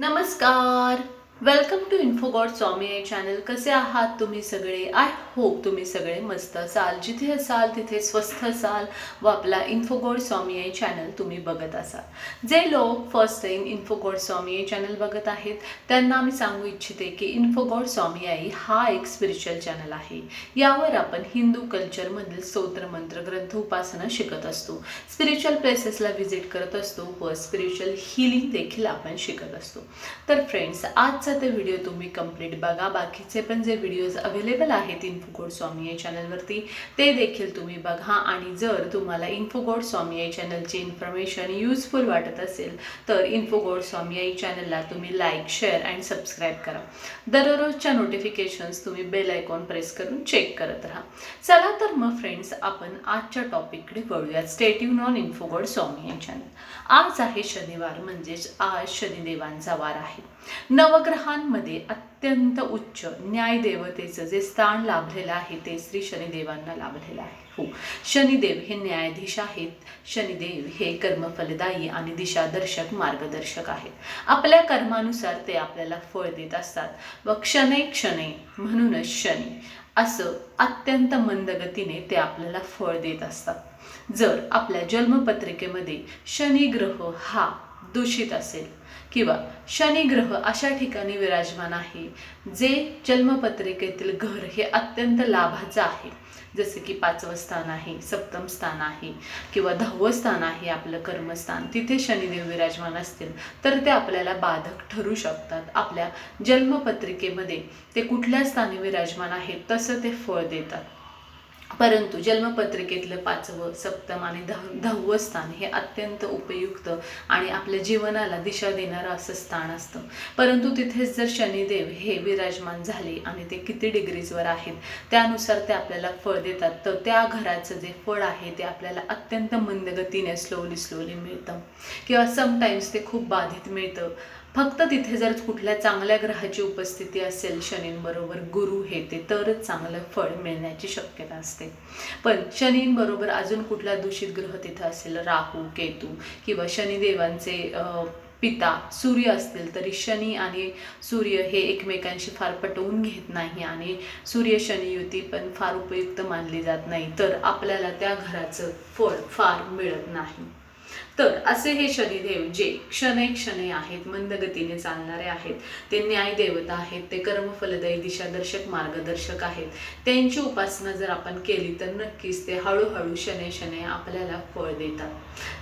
नमस्कार welcome to info god स्वामी या channel कसे आहात तुम्ही सगळे? आय होप तुम्ही सगळे मस्त असाल. जिथे असाल तिथे स्वस्थ असाल व आपला इन्फोगॉड स्वामी या चॅनल तुम्ही बघत असाल. जे लोक फर्स्ट टाईम इन्फोगॉड स्वामी या चॅनल बघत आहेत त्यांना मी सांगू इच्छिते की इन्फोगॉड स्वामी आई हा एक स्पिरिच्युअल चॅनल आहे. यावर आपण हिंदू कल्चरमधील स्तोत्र मंत्र ग्रंथ उपासना शिकत असतो. स्पिरिच्युअल प्लेसेसला व्हिजिट करत असतो व स्पिरिच्युअल हिलिंग देखील आपण शिकत असतो. तर फ्रेंड्स आजचा ते व्हिडिओ तुम्ही कंप्लीट बघा. बाकीचे पण जे व्हिडिओज अवेलेबल आहेत इन्फोगोड स्वामी या चॅनलवरती ते देखील तुम्ही बघा. आणि जर तुम्हाला इन्फोगोड स्वामी या चॅनलची इन्फॉर्मेशन यूजफुल वाटत असेल तर इन्फोगोड स्वामी या चॅनलला तुम्ही लाईक शेअर अँड सबस्क्राईब करा. दररोजच्या नोटिफिकेशन्स तुम्ही बेल आयकॉन प्रेस करून चेक करत राहा. चला तर मग फ्रेंड्स आपण आजच्या टॉपिककडे वळूयात. स्टेट नॉन इन्फोगोड स्वामी या चॅनल आज आहे शनिवार म्हणजेच आज शनिदेवांचा वार आहे. नवग्रह ग्रहांमध्ये अत्यंत उच्च न्यायदेवतेचं जे स्थान लाभलेलं आहे ते श्री शनिदेवांना लाभलेलं आहे. हो. शनिदेव हे न्यायाधीश आहेत. शनिदेव हे कर्मफलदायी आणि दिशादर्शक मार्गदर्शक आहेत. आपल्या कर्मानुसार ते आपल्याला फळ देत असतात. व क्षणे क्षणे म्हणूनच शनी असं अत्यंत मंदगतीने ते आपल्याला फळ देत असतात. जर आपल्या जन्मपत्रिकेमध्ये शनी ग्रह हा दूषित असेल. किंवा शनी ग्रह अशा ठिकाणी विराजमान आहे जे जन्मपत्रिकेतील घर हे अत्यंत लाभाचं आहे. जसं की पाचवं स्थान आहे सप्तम स्थान आहे किंवा दहावं स्थान आहे आपलं कर्मस्थान. तिथे शनिदेव विराजमान असतील तर ते आपल्याला बाधक ठरू शकतात. आपल्या जन्मपत्रिकेमध्ये ते कुठल्या स्थानी विराजमान आहेत तसं ते फळ देतात. परंतु जन्मपत्रिकेतलं पाचवं सप्तम आणि दहा दहावं स्थान हे अत्यंत उपयुक्त आणि आपल्या जीवनाला दिशा देणारं असं स्थान असतं. परंतु तिथेच जर शनिदेव हे विराजमान झाले आणि ते किती डिग्रीजवर आहेत त्यानुसार ते आपल्याला फळ देतात तर त्या घराचं जे फळ आहे ते आपल्याला अत्यंत मंदगतीने स्लोली स्लोली मिळतं. किंवा समटाईम्स ते खूप बाधित मिळतं. फक्त तिथे जर कुठल्या चांगल्या ग्रहाची उपस्थिती असेल शनींबरोबर गुरु हे ते तरच चांगलं फळ मिळण्याची शक्यता असते. पण शनींबरोबर अजून कुठला दूषित ग्रह तिथं असेल राहू केतू किंवा शनिदेवांचे पिता सूर्य असतील तरी शनी आणि सूर्य हे एकमेकांशी फार पटवून घेत नाही आणि सूर्य शनी युती पण फार उपयुक्त मानली जात नाही तर आपल्याला त्या घराचं फळ फार मिळत नाही. तर असे हे शनिदेव जे क्षणे क्षणे आहेत मंदगतीने चालणारे आहेत ते न्याय देवता आहेत ते कर्मफलदायी दिशादर्शक मार्गदर्शक आहेत त्यांची उपासना जर आपण केली तर नक्कीच ते हळूहळू शने शने आपल्याला फळ देतात.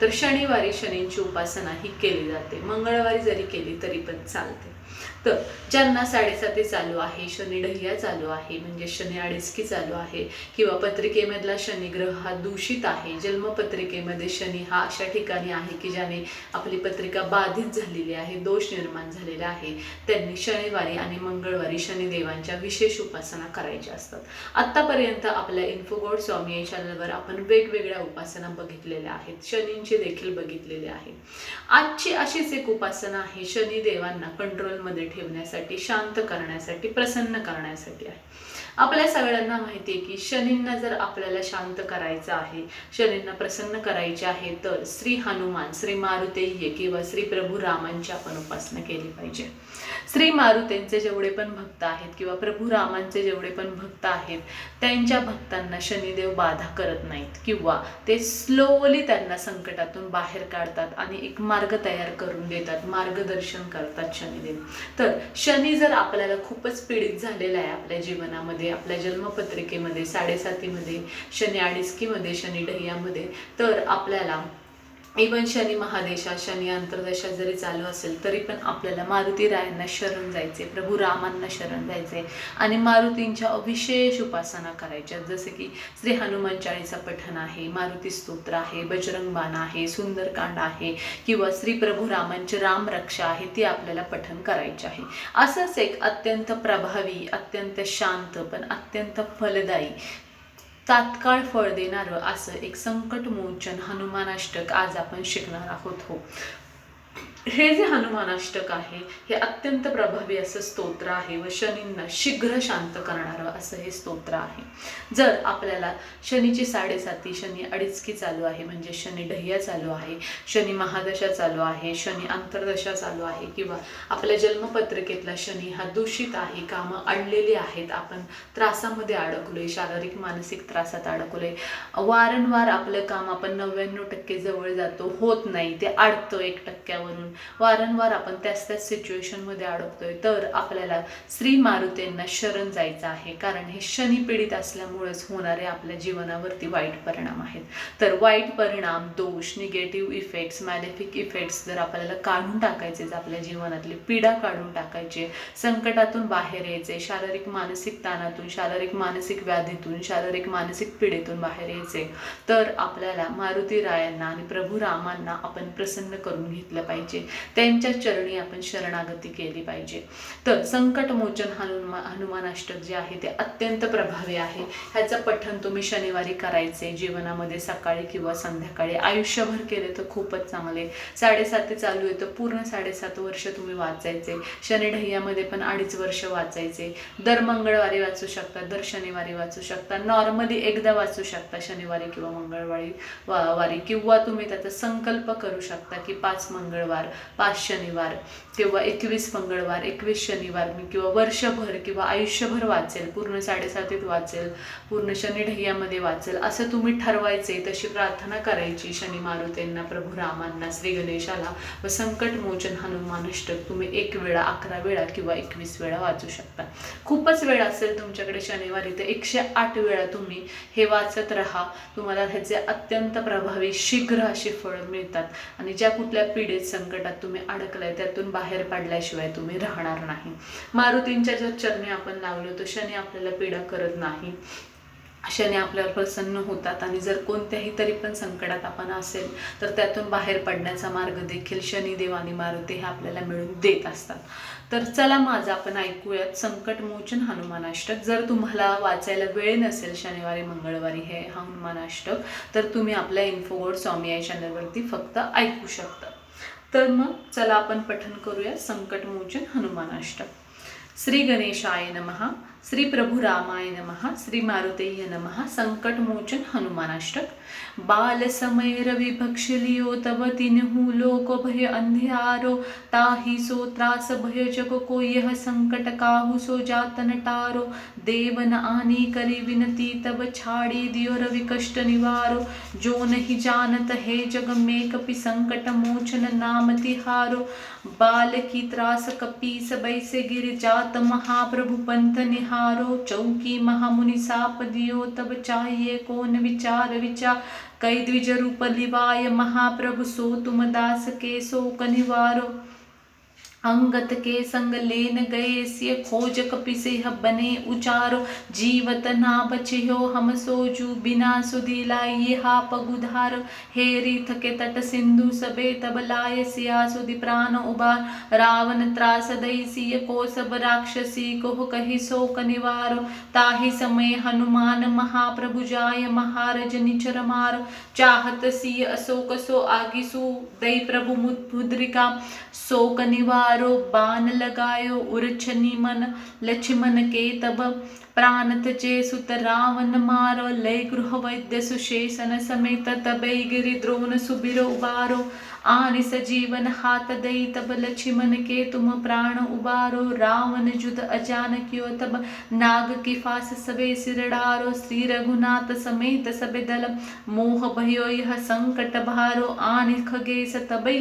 तर शनिवारी शनींची उपासना ही केली जाते. मंगळवारी जरी केली तरी पण चालते. तर ज्यांना साडेसाती चालू आहे शनी ढहिया चालू आहे म्हणजे शनी आडिस्की चालू आहे किंवा पत्रिकेमधला शनिग्रह हा दूषित आहे जन्मपत्रिकेमध्ये शनी हा अशा ठिकाणी आहे की ज्याने आपली पत्रिका बाधित झालेली आहे दोष निर्माण झालेला आहे त्यांनी शनिवारी आणि मंगळवारी शनिदेवांच्या विशेष उपासना करायच्या असतात. आत्तापर्यंत आपल्या इन्फोगोड स्वामी या चॅनलवर आपण वेगवेगळ्या उपासना बघितलेल्या आहेत शनींची देखील बघितलेल्या आहे. आजची अशीच एक उपासना आहे शनिदेवांना कंट्रोलमध्ये ठेवण्यासाठी शांत करण्यासाठी प्रसन्न करण्यासाठी आहे. आपल्या सगळ्यांना माहिती आहे की शनींना जर आपल्याला शांत करायचं आहे शनींना प्रसन्न करायचे आहे तर श्री हनुमान श्री मारुतेय किंवा श्री प्रभू रामांची आपण उपासना केली पाहिजे. श्री मारुतेंचे जेवढे पण भक्त आहेत किंवा प्रभू रामांचे जेवढे पण भक्त आहेत त्यांच्या भक्तांना शनिदेव बाधा करत नाहीत किंवा ते स्लोली त्यांना संकटातून बाहेर काढतात आणि एक मार्ग तयार करून देतात मार्गदर्शन करतात शनिदेव. तर शनी जर आपल्याला खूपच पीडित झालेला आहे आपल्या जीवनामध्ये म्हणजे आपल्या जन्मपत्रिकेमध्ये साडेसातीमध्ये शनी आडिस्कीमध्ये शनी डह्यामध्ये तर आपल्याला इवन शनी महादेशा शनी अंतर्दशा जरी चालू असेल तरी पण आपल्याला मारुती रायांना शरण जायचे प्रभू रामांना शरण जायचे आणि मारुतींच्या विशेष उपासना करायच्या जसे की श्री हनुमान चाळीचा पठण आहे मारुती स्तोत्र आहे बजरंग बाण आहे सुंदरकांड आहे किंवा श्री प्रभू रामांची रामरक्षा आहे ती आपल्याला पठण करायचे आहे. असंच एक अत्यंत प्रभावी अत्यंत शांत पण अत्यंत फलदायी तात्काळ फळ देणारं असं एक संकट मोचन हनुमानाष्टक आज आपण शिकणार आहोत हो. हे जे हनुमानाष्टक आहे हे अत्यंत प्रभावी असं स्तोत्र आहे व शनींना शीघ्र शांत करणारं असं हे स्तोत्र आहे. जर आपल्याला शनीची साडेसाती शनी अडीचकी चालू आहे म्हणजे शनी ढय्या चालू आहे शनी महादशा चालू आहे शनी अंतर्दशा चालू आहे किंवा आपल्या जन्मपत्रिकेतला शनी हा दूषित आहे कामं अडलेली आहेत आपण त्रासामध्ये अडकलोय शारीरिक मानसिक त्रासात अडकलोय वारंवार आपलं काम आपण नव्याण्णव टक्के जवळ जातो होत नाही ते अडतं एक टक्क्यावरून. वारंवार आपण त्याच त्याच सिच्युएशनमध्ये अडकतोय. तर आपल्याला श्री मारुतींना शरण जायचं आहे. कारण हे शनी पीडित असल्यामुळेच होणारे आपल्या जीवनावरती वाईट परिणाम आहेत. तर वाईट परिणाम दोष निगेटिव्ह इफेक्ट्स मॅलेफिक इफेक्ट्स जर आपल्याला काढून टाकायचे जर आपल्या जीवनातली पीडा काढून टाकायची संकटातून बाहेर यायचे शारीरिक मानसिक ताणातून शारीरिक मानसिक व्याधीतून शारीरिक मानसिक पीडेतून बाहेर यायचे तर आपल्याला मारुती रायांना आणि प्रभू रामांना आपण प्रसन्न करून घेतलं पाहिजे. त्यांच्या चरणी आपण शरणागती केली पाहिजे. तर संकटमोचन हनुमा हनुमानाष्टक जे आहे ते अत्यंत प्रभावी आहे. ह्याचं पठण तुम्ही शनिवारी करायचे जीवनामध्ये सकाळी किंवा संध्याकाळी. आयुष्यभर केले तर खूपच चांगले. साडेसात ते चालू आहे तर पूर्ण साडेसात वर्ष तुम्ही वाचायचे. शनिढय्यामध्ये पण अडीच वर्ष वाचायचे. दर मंगळवारी वाचू शकता दर शनिवारी वाचू शकता. नॉर्मली एकदा वाचू शकता शनिवारी किंवा मंगळवारी वा वारी. किंवा तुम्ही त्याचा संकल्प करू शकता की पाच मंगळवार पाच शनिवार किंवा एकवीस मंगळवार एकवीस शनिवार मी किंवा वर्षभर किंवा आयुष्यभर वाचेल पूर्ण साडेसातीत वाचेल पूर्ण शनी ढय्यामध्ये वाचेल असं तुम्ही ठरवायचे तशी प्रार्थना करायची शनी मारुतींना प्रभू रामांना श्री गणेशाला व संकटमोचन हनुमानष्टक तुम्ही एक वेळा अकरा वेळा किंवा एकवीस वेळा वाचू शकता. खूपच वेळ असेल तुमच्याकडे शनिवारी तर एकशे आठ वेळा तुम्ही हे वाचत राहा. तुम्हाला ह्याचे अत्यंत प्रभावी शीघ्र अशी फळं मिळतात. आणि ज्या कुठल्या पीडित संकटात तुम्ही अडकलाय त्यातून बाहेर पडल्याशिवाय तुम्ही राहणार नाही. मारुतींच्या ज्या चरणी आपण लागलो तो शनी आपल्याला पीडा करत नाही. शनी आपल्यावर प्रसन्न होतात आणि जर कोणत्याही तरी पण संकटात आपण असेल तर त्यातून बाहेर पडण्याचा मार्ग देखील शनिदेव आणि मारुती हे आपल्याला मिळून देत असतात. तर चला माझं आपण ऐकूयात संकटमोचन हनुमानाष्टक जर तुम्हाला वाचायला वेळ नसेल शनिवारी मंगळवारी हे हनुमानाष्टक तर तुम्ही आपल्या इन्फोगोड स्वामी या चॅनलवरती फक्त ऐकू शकता. तर मग चला आपण पठन करूया संकटमोचन हनुमानाष्टक. श्री गणेशाय नमः. श्री प्रभू रामाय नमः श्री मारुतेय नमः संकटमोचन हनुमानाष्टक। बाल समय रवि भक्ष लियो तब तिन्हु लोक भय अंधियारो ताहि सो त्रास भय जग को यह संकट काहु सो जातन टारो देवन आनी करी विनती तब छाड़ी दियो रवि कष्ट निवारो। जो नहीं जानत है जग में कपि संकट मोचन नाम तिहारो। बाल की त्रास कपीस से गिर जात महाप्रभु पंथ निहारो चौकी महामुनि साप दियो तब चाहिए कौन विचार विचार कई द्विज रूप लिवाय महाप्रभु सो तुम दास के सो कनिवारो। अंगत के संग लेन गए सिय खोज कपिसे बने उचारो जीवत ना बचियो हम सोजू बिना सुधी लाइए हा पगुधार हे रीथ के तट सिंधु सबे तब लाय सिया सुधि प्राण उबार रावण त्रास दई सिय को सब राक्षसी कोह कही शोक कनिवारो ताहि समय हनुमान महाप्रभु जाय महारज निचर मार चाहत सिय अशोक सो आगिसु दई प्रभु मुद्रिका शोक निवार वारो बान लॻायो उर छनी मन ले तब प्राण तजे सुत रावण मारो लय गृह वैद्य सुशेषन समेत तबै गिरि द्रोण सुबिर उबारो आनि सजीवन हाथ दई तब लक्ष्मण के तुम प्राण उबारो रावण जुद अजान कियो तब नाग की फास सबे सिरडारो श्री रघुनाथ समेत सबे दल मोह भयो यह संकट भारो आनि खगेश तबै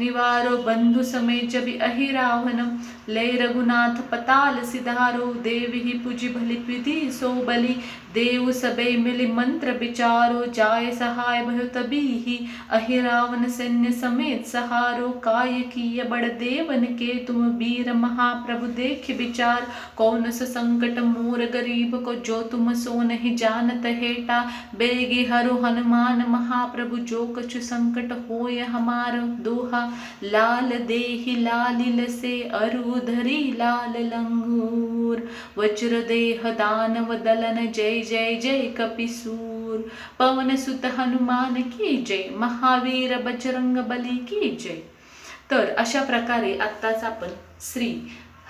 निवारो बंधु समेत जबि अहि रावण। लय रघुनाथ पताल सिधारो देवी पुजि भली विधि सो बलि। देव सबे मिलि मंत्र विचारो, जाय सहाय भयो तभी ही अहि रावण सैन्य समेत सहारो, काय किय बड़ देवन के तुम वीर महाप्रभु देख विचार। कौन स संकट मोर गरीब को जो तुम सो नहीं जानत हेटा। बेगी हरो हनुमान महाप्रभु जो कछु संकट होय हमार दोहा। लाल देहि लालिलसे अरुधरी लाल लंगूर। वज्र देह दानव दलन जय जय जय कपिसूर। पवन सुत हनुमान की जय महावीर बजरंग बली की जय। तर अशा प्रकारे आत्ताच आपण श्री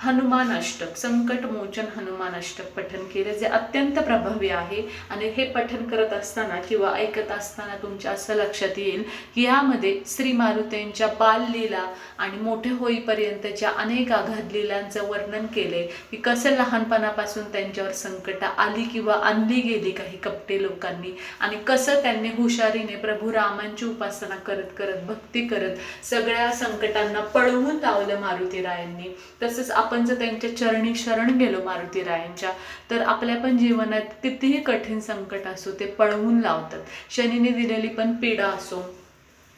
हनुमान अष्टक संकट मोचन हनुमान अष्टक पठन केले जे अत्यंत प्रभावी आहे. आणि हे पठन करत असताना किंवा ऐकत असताना तुमच्या असं लक्षात येईल की यामध्ये श्री मारुतींच्या बाललीला आणि मोठे होईपर्यंतच्या अनेक आघात लीलांचं वर्णन केले की कसं लहानपणापासून त्यांच्यावर संकट आली किंवा आणली गेली काही कपटे लोकांनी. आणि कसं त्यांनी हुशारीने प्रभू रामांची उपासना करत करत भक्ती करत सगळ्या संकटांना पळवून लावलं मारुतीरायांनी. तसंच आपण जर त्यांच्या चरणी शरण गेलो मारुती रायांच्या तर आपल्या पण जीवनात कितीही कठीण संकट असो ते पळवून लावतात. शनीने दिलेली पण पीडा असो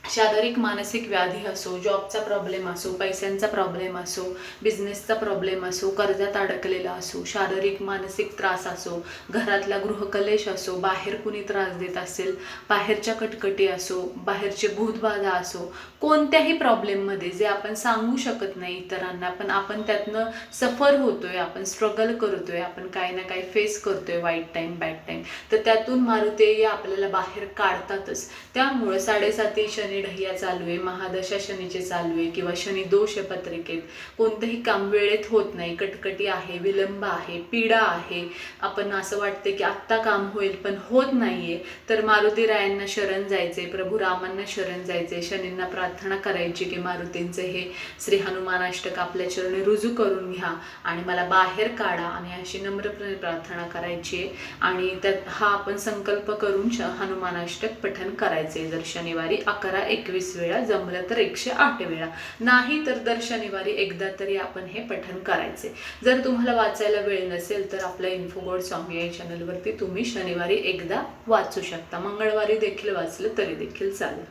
शारीरिक मानसिक व्याधी असो जॉबचा प्रॉब्लेम असो पैशांचा प्रॉब्लेम असो बिझनेसचा प्रॉब्लेम असो कर्जात अडकलेला असो शारीरिक मानसिक त्रास असो घरातला गृहकलेश असो बाहेर कुणी त्रास देत असेल बाहेरच्या कटकटी असो बाहेरचे भूतबाधा असो कोणत्याही प्रॉब्लेममध्ये जे आपण सांगू शकत नाही इतरांना पण आपण त्यातनं सफर होतोय आपण स्ट्रगल करतोय आपण काही ना काही फेस करतोय वाईट टाईम बॅड टाईम तर त्यातून मारुती आपल्याला बाहेर काढतातच. त्यामुळं साडेसाती शनी ढह्या चालू आहे महादशा शनीचे चालू आहे किंवा शनी दोष पत्रिकेत कोणतंही काम वेळेत होत नाही कटकटी आहे विलंब आहे पीडा आहे. आपण असं वाटते की आत्ता काम होईल पण होत नाहीये. तर मारुती रायांना शरण जायचे प्रभू रामांना शरण जायचे शनींना प्रार्थना करायची की मारुतींचे हे श्री हनुमान अष्टक आपल्या चरणी रुजू करून घ्या आणि मला बाहेर काढा. आणि अशी नम्रपणे प्रार्थना करायची आहे. आणि त्यात हा आपण संकल्प करून श हनुमान पठन करायचे जर शनिवारी अकरा एकवीस वेळा जमलं तर एकशे आठ वेळा. नाही तर दर शनिवारी एकदा तरी आपण हे पठन करायचे. जर तुम्हाला वाचायला वेळ नसेल तर आपल्या इन्फोगोड स्वामी या चॅनलवरती तुम्ही शनिवारी एकदा वाचू शकता. मंगळवारी देखील वाचलं तरी देखील चालेल.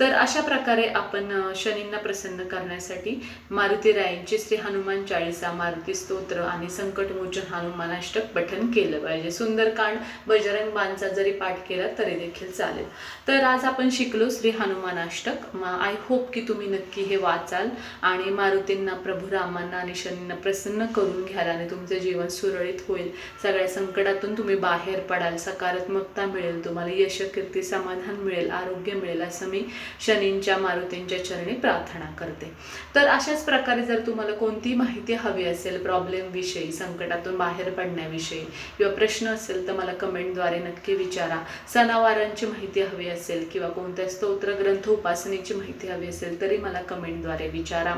तर अशा प्रकारे आपण शनींना प्रसन्न करण्यासाठी मारुती रायांची श्री हनुमान चाळीसा मारुती स्तोत्र आणि संकटमोचन हनुमानाष्टक पठन केलं पाहिजे. सुंदरकांड बजरंग बांचा जरी पाठ केला तरी देखील चालेल. तर आज आपण शिकलो श्री हनुमानाष्टक. आय होप की तुम्ही नक्की हे वाचाल आणि मारुतींना प्रभू रामांना आणि शनींना प्रसन्न करून घ्याल आणि तुमचं जीवन सुरळीत होईल. सगळ्या संकटातून तुम्ही बाहेर पडाल. सकारात्मकता मिळेल तुम्हाला. यशकीर्ती समाधान मिळेल. आरोग्य मिळेल असं मी शनींच्या मारुतींच्या चरणी प्रार्थना करते. तर अशाच प्रकारे जर तुम्हाला कोणती माहिती हवी असेल प्रॉब्लेम विषयी संकटातून बाहेर पडण्याविषयी किंवा प्रश्न असेल तर मला कमेंटद्वारे नक्की विचारा. सणावारांची माहिती हवी असेल किंवा कोणत्या स्तोत्र ग्रंथ उपासनेची माहिती हवी असेल तरी मला कमेंटद्वारे विचारा.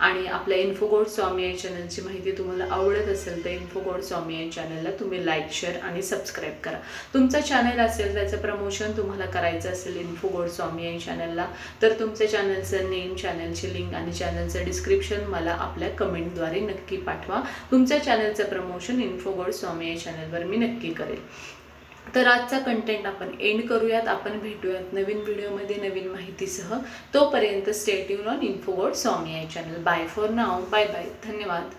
आणि आपल्या इन्फोगोड स्वामी या चॅनलची माहिती तुम्हाला आवडत असेल तर इन्फोगोड स्वामी या चॅनलला तुम्ही लाईक शेअर आणि सबस्क्राईब करा. तुमचं चॅनल असेल त्याचं प्रमोशन तुम्हाला करायचं असेल इन्फोगोड स्वामी या चॅनलला तर तुमच्या चॅनलचं नेम चॅनलची लिंक आणि चॅनलचं डिस्क्रिप्शन मला आपल्या कमेंटद्वारे नक्की पाठवा. तुमच्या चॅनलचं प्रमोशन इन्फोगोड स्वामी या चॅनलवर मी नक्की करेल. तर आजचा कंटेंट आपण एंड करूयात. आपण भेटूयात नवीन व्हिडिओमध्ये नवीन माहितीसह. तोपर्यंत स्टेट्यून ऑन इन्फोगोड स्वामी या channel bye for now bye bye धन्यवाद.